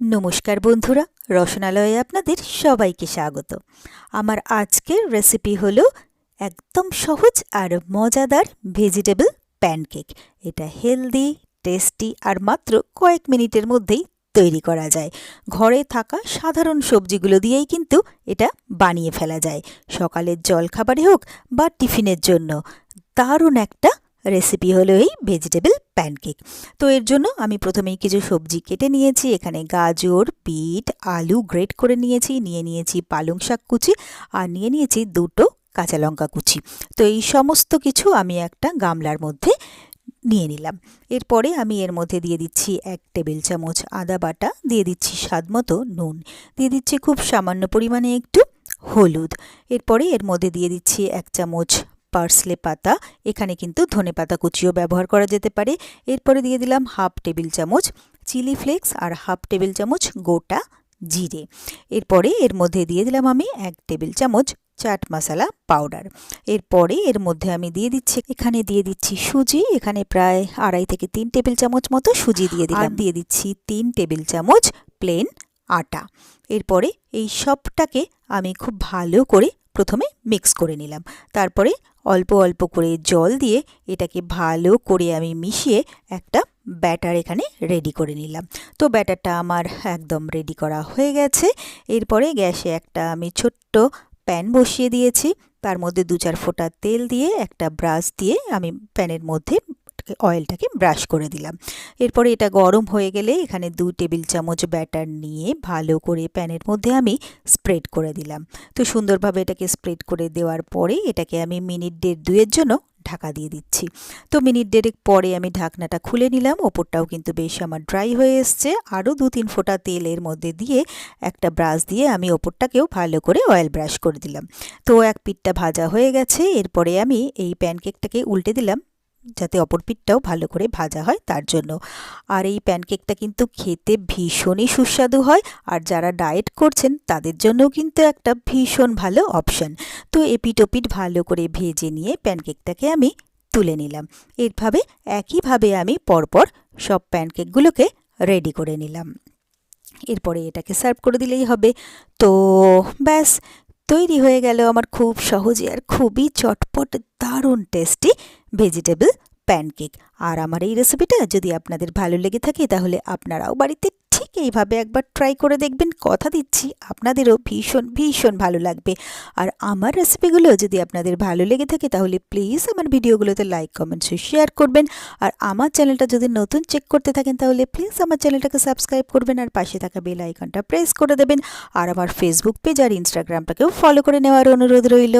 নমস্কার বন্ধুরা, রসনালয়ে আপনাদের সবাইকে স্বাগত। আমার আজকের রেসিপি হলো একদম সহজ আর মজাদার ভেজিটেবল প্যানকেক এটা হেলদি টেস্টি আর মাত্র কয়েক মিনিটের মধ্যেই তৈরি করা যায়। ঘরে থাকা সাধারণ সবজিগুলো দিয়েই কিন্তু এটা বানিয়ে ফেলা যায়। সকালের জলখাবারে হোক বা টিফিনের জন্য। দারুণ একটা রেসিপি হলো এই ভেজিটেবল প্যানকেক তো এর জন্য আমি প্রথমেই কিছু সবজি কেটে নিয়েছি, এখানে গাজর, বিট, আলু গ্রেট করে নিয়েছি, নিয়ে নিয়েছি পালং শাক কুচি আর নিয়ে নিয়েছি দুটো কাঁচা লঙ্কা কুচি। তো এই সমস্ত কিছু আমি একটা গামলার মধ্যে নিয়ে নিলাম। এরপরে আমি এর মধ্যে দিয়ে দিচ্ছি এক টেবিল চামচ আদা বাটা, দিয়ে দিচ্ছি স্বাদ মতো নুন, দিয়ে দিচ্ছি খুব সামান্য পরিমাণে একটু হলুদ। এরপরে এর মধ্যে দিয়ে দিচ্ছি এক চামচ পার্সলে পাতা এখানে কিন্তু ধনে পাতা কুচিও ব্যবহার করা যেতে পারে। এরপরে দিয়ে দিলাম হাফ টেবিল চামচ চিলি ফ্লেক্স আর হাফ টেবিল চামচ গোটা জিরে। এরপরে এর মধ্যে দিয়ে দিলাম আমি এক টেবিল চামচ চাট মশলা পাউডার। এরপরে এর মধ্যে আমি দিয়ে দিচ্ছি এখানে দিয়ে দিচ্ছি সুজি এখানে প্রায় আড়াই থেকে তিন টেবিল চামচ মতো সুজি দিয়ে দিলাম। দিয়ে দিচ্ছি তিন টেবিল চামচ প্লেন আটা। এরপরে এই সবটাকে আমি খুব ভালো করে প্রথমে মিক্স করে নিলাম। তারপরে অল্প অল্প করে জল দিয়ে এটাকে ভালো করে আমি মিশিয়ে একটা ব্যাটার এখানে রেডি করে নিলাম। তো ব্যাটারটা আমার একদম রেডি করা হয়ে গেছে। এরপরে গ্যাসে একটা আমি ছোট্ট প্যান বসিয়ে দিয়েছি। তার মধ্যে দু চার ফোঁটা তেল দিয়ে একটা ব্রাশ দিয়ে আমি প্যানের মধ্যে অয়েলটাকে ব্রাশ করে দিলাম। এরপরে এটা গরম হয়ে গেলে এখানে দু টেবিল চামচ ব্যাটার নিয়ে ভালো করে প্যানের মধ্যে আমি স্প্রেড করে দিলাম। তো সুন্দরভাবে এটাকে স্প্রেড করে দেওয়ার পরে এটাকে আমি মিনিট দেড় দুয়ের জন্য ঢাকা দিয়ে দিচ্ছি। তো মিনিট দেড়েক পরে আমি ঢাকনাটা খুলে নিলাম। ওপরটাও কিন্তু বেশ আমার ড্রাই হয়ে এসছে। আরও দু তিন ফোঁটা তেল এর মধ্যে দিয়ে একটা ব্রাশ দিয়ে আমি ওপরটাকেও ভালো করে অয়েল ব্রাশ করে দিলাম। তো এক পিঠটা ভাজা হয়ে গেছে। এরপরে আমি এই প্যানকেকটাকে উল্টে দিলাম। যাতে অপর পিঠটাও ভালো করে ভাজা হয় তার জন্য। আর এই প্যানকেকটা কিন্তু খেতে ভীষণই সুস্বাদু হয়, আর যারা ডায়েট করছেন তাদের জন্যও কিন্তু একটা ভীষণ ভালো অপশন। তো এপিট ওপিট ভালো করে ভেজে নিয়ে প্যানকেকটাকে আমি তুলে নিলাম। এরভাবে একইভাবে আমি পরপর সব প্যানকেকগুলোকে রেডি করে নিলাম। এরপরে এটাকে সার্ভ করে দিলেই হবে। তো ব্যাস তৈরি হয়ে গেল আমার খুব সহজে আর খুবই চটপট, দারুণ টেস্টি ভেজিটেবল প্যানকেক আর আমার এই রেসিপিটা যদি আপনাদের ভালো লেগে থাকে তাহলে আপনারাও বাড়িতে ঠিক এইভাবে একবার ট্রাই করে দেখবেন, কথা দিচ্ছি, আপনাদেরও ভীষণ ভীষণ ভালো লাগবে। আর আমার রেসিপিগুলো যদি আপনাদের ভালো লেগে থাকে, তাহলে প্লিজ আমার ভিডিওগুলোতে লাইক কমেন্টস শেয়ার করবেন। আর আমার চ্যানেলটা যদি নতুন চেক করতে থাকেন, তাহলে প্লিজ আমার চ্যানেলটাকে সাবস্ক্রাইব করবেন আর পাশে থাকা বেল আইকনটা প্রেস করে দেবেন। আর আমার ফেসবুক পেজ আর ইনস্টাগ্রামটাকেও ফলো করে নেওয়ার অনুরোধ রইল।